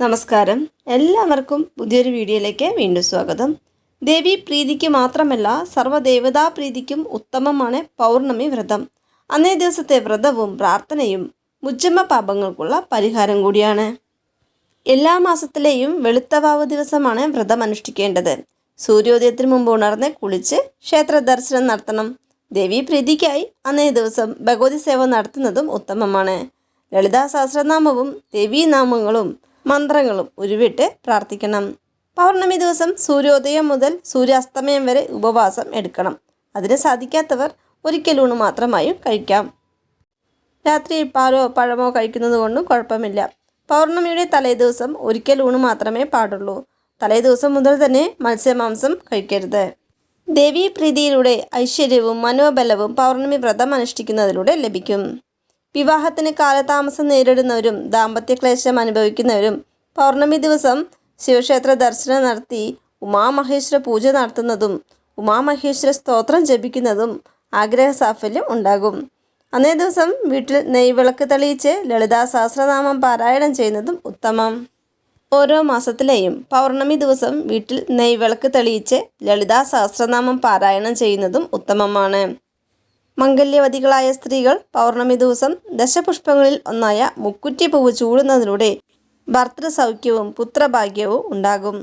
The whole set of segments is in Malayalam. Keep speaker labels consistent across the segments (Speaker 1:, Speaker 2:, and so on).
Speaker 1: നമസ്കാരം. എല്ലാവർക്കും പുതിയൊരു വീഡിയോയിലേക്ക് വീണ്ടും സ്വാഗതം. ദേവി പ്രീതിക്ക് മാത്രമല്ല സർവദേവതാ പ്രീതിക്കും ഉത്തമമാണ് പൗർണമി വ്രതം. അന്നേ ദിവസത്തെ വ്രതവും പ്രാർത്ഥനയും മുജ്ജമ്മ പാപങ്ങൾക്കുള്ള പരിഹാരം കൂടിയാണ്. എല്ലാ മാസത്തിലെയും വെളുത്തവാവ് ദിവസമാണ് വ്രതം അനുഷ്ഠിക്കേണ്ടത്. സൂര്യോദയത്തിന് മുമ്പ് ഉണർന്ന് കുളിച്ച് ക്ഷേത്ര ദർശനം നടത്തണം. ദേവി പ്രീതിക്കായി അന്നേ ദിവസം ഭഗവതി സേവ നടത്തുന്നതും ഉത്തമമാണ്. ലളിതാ സഹസ്രനാമവും ദേവീനാമങ്ങളും മന്ത്രങ്ങളും ഉരുവിട്ട് പ്രാർത്ഥിക്കണം. പൗർണമി ദിവസം സൂര്യോദയം മുതൽ സൂര്യാസ്തമയം വരെ ഉപവാസം എടുക്കണം. അതിന് സാധിക്കാത്തവർ ഒരിക്കലൂണ് മാത്രമായും കഴിക്കാം. രാത്രി പാലോ പഴമോ കഴിക്കുന്നത് കൊണ്ടും കുഴപ്പമില്ല. പൗർണമിയുടെ തലേദിവസം ഒരിക്കൽ ഊണ് മാത്രമേ പാടുള്ളൂ. തലേദിവസം മുതൽ തന്നെ മത്സ്യമാംസം കഴിക്കരുത്. ദേവീ പ്രീതിയിലൂടെ ഐശ്വര്യവും മനോബലവും പൗർണമി വ്രതം അനുഷ്ഠിക്കുന്നതിലൂടെ ലഭിക്കും. വിവാഹത്തിന് കാലതാമസം നേരിടുന്നവരും ദാമ്പത്യ ക്ലേശം അനുഭവിക്കുന്നവരും പൗർണമി ദിവസം ശിവക്ഷേത്ര ദർശനം നടത്തി ഉമാമഹേശ്വര പൂജ നടത്തുന്നതും ഉമാമഹേശ്വര സ്തോത്രം ജപിക്കുന്നതും ആഗ്രഹ സാഫല്യം ഉണ്ടാകും. അന്നേ ദിവസം വീട്ടിൽ നെയ്വിളക്ക് തെളിയിച്ച് ലളിതാ സഹസ്രനാമം പാരായണം ചെയ്യുന്നതും ഉത്തമം. ഓരോ മാസത്തിലെയും പൗർണമി ദിവസം വീട്ടിൽ നെയ്വിളക്ക് തെളിയിച്ച് ലളിതാ സഹസ്രനാമം പാരായണം ചെയ്യുന്നതും ഉത്തമമാണ്. മംഗല്യവതികളായ സ്ത്രീകൾ പൗർണമി ദിവസം ദശപുഷ്പങ്ങളിൽ ഒന്നായ മുക്കുറ്റി പൂവ് ചൂടുന്നതിലൂടെ ഭർത്തൃസൗഖ്യവും പുത്രഭാഗ്യവും ഉണ്ടാകും.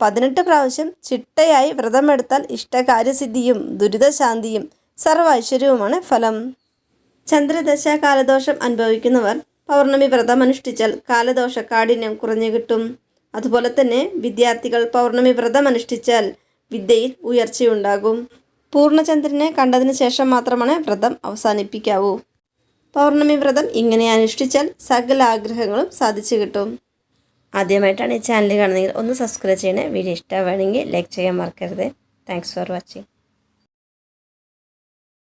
Speaker 1: പതിനെട്ട് പ്രാവശ്യം ചിട്ടയായി വ്രതമെടുത്താൽ ഇഷ്ടകാര്യസിദ്ധിയും ദുരിതശാന്തിയും സർവ ഐശ്വര്യവുമാണ് ഫലം. ചന്ദ്രദശ കാലദോഷം അനുഭവിക്കുന്നവർ പൗർണമി വ്രതം അനുഷ്ഠിച്ചാൽ കാലദോഷ കാഠിന്യം കുറഞ്ഞു കിട്ടും. അതുപോലെ തന്നെ വിദ്യാർത്ഥികൾ പൗർണമി വ്രതം അനുഷ്ഠിച്ചാൽ വിദ്യയിൽ ഉയർച്ചയുണ്ടാകും. പൂർണചന്ദ്രനെ കണ്ടതിന് ശേഷം മാത്രമാണ് വ്രതം അവസാനിപ്പിക്കാവൂ. പൗർണമി വ്രതം ഇങ്ങനെ അനുഷ്ഠിച്ചാൽ സകല ആഗ്രഹങ്ങളും സാധിച്ചു കിട്ടും. ആദ്യമായിട്ടാണ് ഈ ചാനൽ കാണുന്നതെങ്കിൽ ഒന്ന് സബ്സ്ക്രൈബ് ചെയ്യണേ. വീഡിയോ ഇഷ്ടമാണെങ്കിൽ ലൈക്ക് ചെയ്യാൻ മറക്കരുത്. Thanks for watching